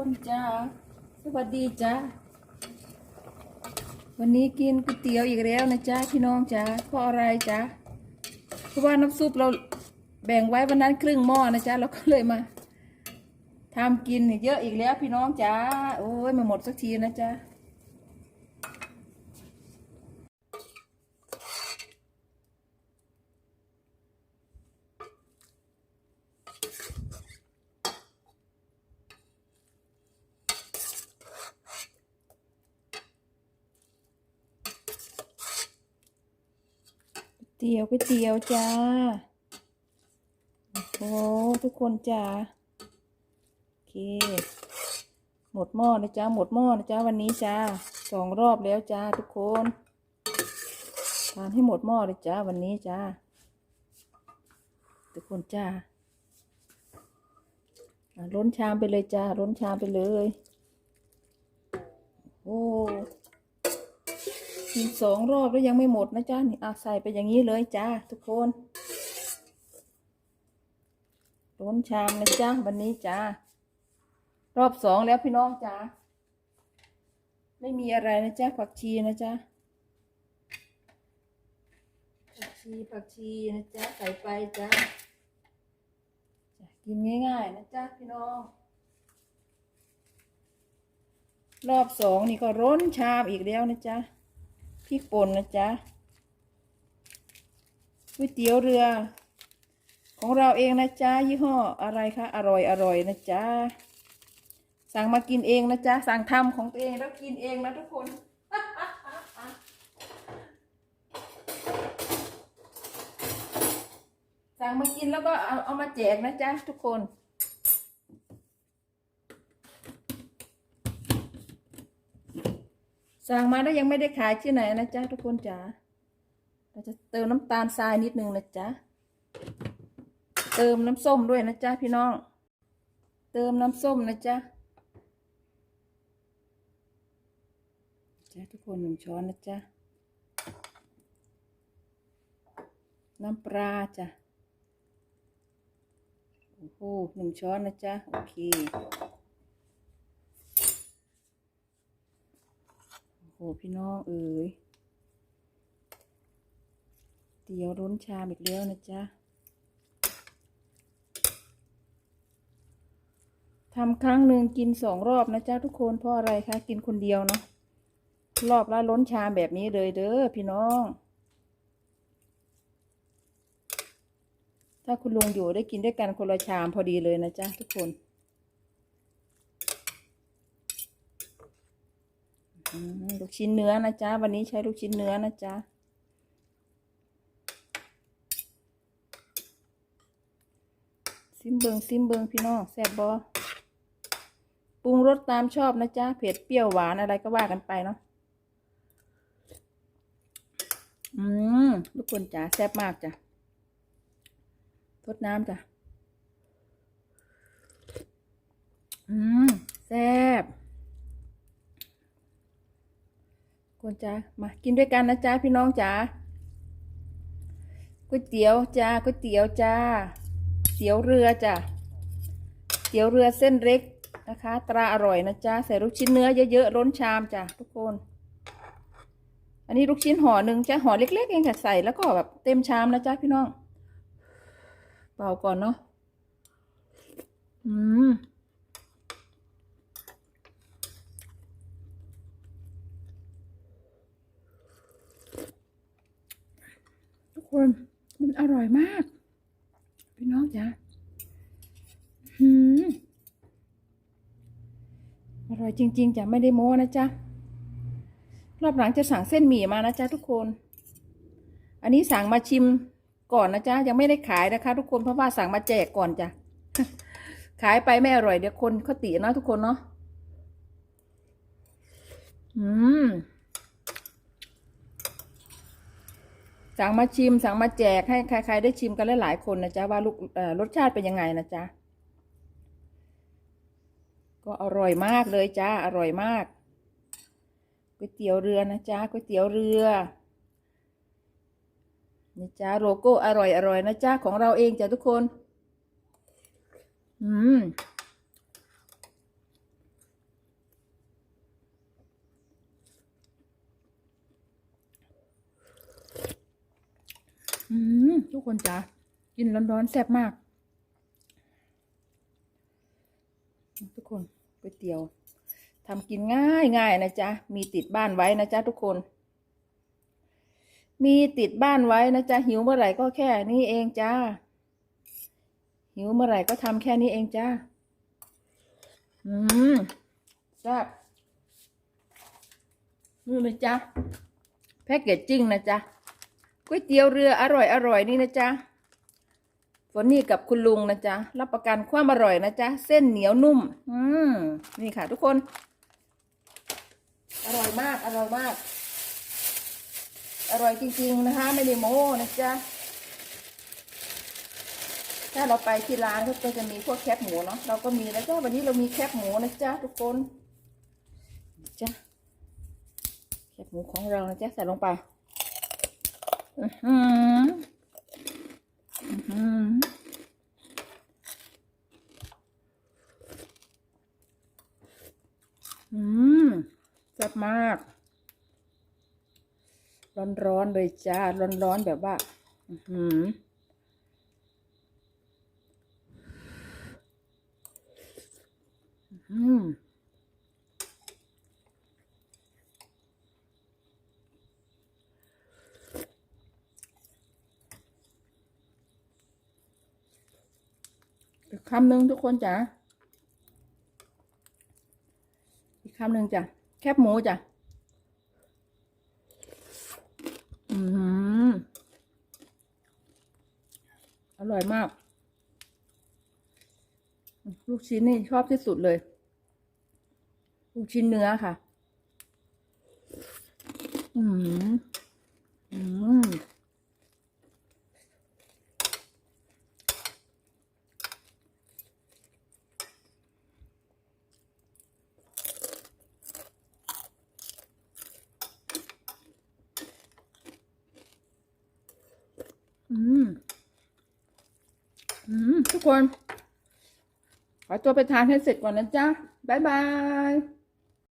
คนจ้าสวัสดีจ้าวันนี้กินก๋วยเตี๋ยวอีกแล้วนะจ้าพี่น้องจ้าเพราะอะไรจ้าเพราะว่าน้ำซุปเราแบ่งไว้วันนั้นครึ่งหม้อนะจ้าเราก็เลยมาทำกินเยอะอีกแล้วพี่น้องจ้าโอ้ยมาหมดสักทีนะจ้า ตี๋ยวก๋วยเตี๋ยวจ้า โอ้ทุกคนจ้าโอเค หมดหม้อนะจ้าหมดหม้อนะจ้าวันนี้จ้าสองรอบแล้วจ้าทุกคนทานให้หมดหม้อเลยจ้าวันนี้จ้าทุกคนจ้าล้นชามไปเลยจ้าล้นชามไปเลย โอ้ กินสองรอบแล้วยังไม่หมดนะจ๊ะนี่อาใส่ไปอย่างนี้เลยจ้าทุกคนล้นชามนะจ๊ะวันนี้จ้ารอบสองแล้วพี่น้องจ้าไม่มีอะไรนะจ๊ะผักชีนะจ๊ะผักชีผักชีนะจ๊ะใส่ไปจ้าจกินง่ายๆนะจ๊ะพี่น้องรอบสองนี่ก็ร้นชามอีกแล้วนะจ๊ะ พริกป่นนะจ๊ะก๋วยเตี๋ยวเรือ ของเราเองนะจ๊ะยี่ห้ออะไรคะอร่อยอร่อยนะจ๊ะสั่งมากินเองนะจ๊ะสั่งทำของตัวเองแล้วกินเองนะทุกคนสั่งมากินแล้วก็เอาเอามาแจกนะจ๊ะทุกคน สั่งมาแล้วยังไม่ได้ขายที่ไหนนะจ๊ะทุกคนจ๋าเราจะเติมน้ำตาลทรายนิดนึงนะจ๊ะเติมน้ำส้มด้วยนะจ๊ะพี่น้อง เติมน้ำส้มนะจ๊ะจ้ะทุกคนหนึ่งช้อนนะจ๊ะน้ำปลาจ้ะโอ้โหหนึ่งช้อนนะจ๊ะโอเค โอ้โห พี่น้องเอ๋ยเตี๋ยวร้นชามอีกแล้วนะจ๊ะทำครั้งหนึ่งกินสองรอบนะจ๊ะทุกคนเพราะอะไรคะกินคนเดียวเนาะรอบละล้นชามแบบนี้เลยเด้อพี่น้อง ถ้าคุณลุงอยู่ได้กินด้วยกันคนละชามพอดีเลยนะจ๊ะทุกคน อืม ลูกชิ้นเนื้อนะจ๊ะ วันนี้ใช้ลูกชิ้นเนื้อนะจ๊ะ ซิมเบิงซิมเบิงพี่น้องแซ่บบอปรุงรสตามชอบนะจ๊ะ เผ็ดเปรี้ยวหวานอะไรก็ว่ากันไปเนาะ อืมทุกคนจ๋าแซ่บมากจ้ะทดน้ำจ้ะ อืมแซ่บ คนจ้ามากินด้วยกันนะจ๊ะพี่น้องจ๋าก๋วยเตี๋ยวจ้าก๋วยเตี๋ยวจ้าเตี๋ยวเรือจ้ะเตี๋ยวเรือเส้นเล็กนะคะ ตราอร่อยนะจ๊ะใส่ลูกชิ้นเนื้อเยอะๆล้นชามจ้ะทุกคน อันนี้ลูกชิ้นห่อหนึ่งจ้ะห่อเล็กๆเองค่ะใส่แล้วก็แบบเต็มชามนะจ๊ะพี่น้องเป่าก่อนเนาะอืม คนมันอร่อยมาก พี่น้องจ๋าหืมอร่อยจริง ๆจ้ะไม่ได้โม้นะจ๊ะ รอบหลังจะสั่งเส้นหมี่มานะจ๊ะทุกคน อันนี้สั่งมาชิมก่อนนะจ๊ะยังไม่ได้ขายนะคะ ทุกคนเพราะว่าสั่งมาแจกก่อนจ้ะ ขายไปไม่อร่อยเดี๋ยวคนเขาติเนาะทุกคนเนาะอืม สั่งมาชิมสั่งมาแจกให้ใคร ๆ ได้ชิมกันหลายๆคนนะจ๊ะว่าลูกรสชาติเป็นยังไงนะจ๊ะก็อร่อยมากเลยจ้าอร่อยมากก๋วยเตี๋ยวเรือนะจ๊ะก๋วยเตี๋ยวเรือนี่จ้าโลโก้อร่อยอร่อยนะจ๊ะของเราเองจ้ะทุกคน อืม ทุกคนจ้ากินร้อนๆแซ่บมาก ทุกคนก๋วยเตี๋ยวทำกินง่ายง่ายๆนะจ๊ะ มีติดบ้านไว้นะจ๊ะทุกคน มีติดบ้านไว้นะจ๊ะหิวเมื่อไหร่ก็แค่นี้เองจ้า หิวเมื่อไหร่ก็ทำแค่นี้เองจ้า อืมแซ่บนี่นะจ๊ะแพ็กเกจจิ้งนะจ๊ะ ก๋วยเตี๋ยวเรืออร่อยอร่อยนี่นะจ๊ะฝนนี่กับคุณลุงนะจ๊ะรับประกันความอร่อยนะจ๊ะเส้นเหนียวนุ่ม อืมนี่ค่ะ ทุกคน อร่อยมากอร่อยมาก อร่อยจริง ๆ นะคะ ไม่ได้โม้นะจ๊ะถ้าเราไปที่ร้านก็จะมีพวกแคบหมูเนาะเราก็มีแล้วจ้าวันนี้เรามีแคบหมูนะจ๊ะทุกคนจ้ะแคบหมูของเรานะจ๊ะใส่ลงไป อือหืออือหืออืมแซ่บมาก ร้อนๆเลยจ้า ร้อนๆแบบว่า อือหืออืม คำหนึ่งทุกคนจ้ะอีกคำหนึ่งจ้ะแคบหมูจ้ะอืมอร่อยมาก ลูกชิ้นนี่ชอบที่สุดเลย ลูกชิ้นเนื้อค่ะ อืม อืม อืม อืม ทุกคน ขอตัวไปทานให้เสร็จก่อนนะจ๊ะ บ๊ายบาย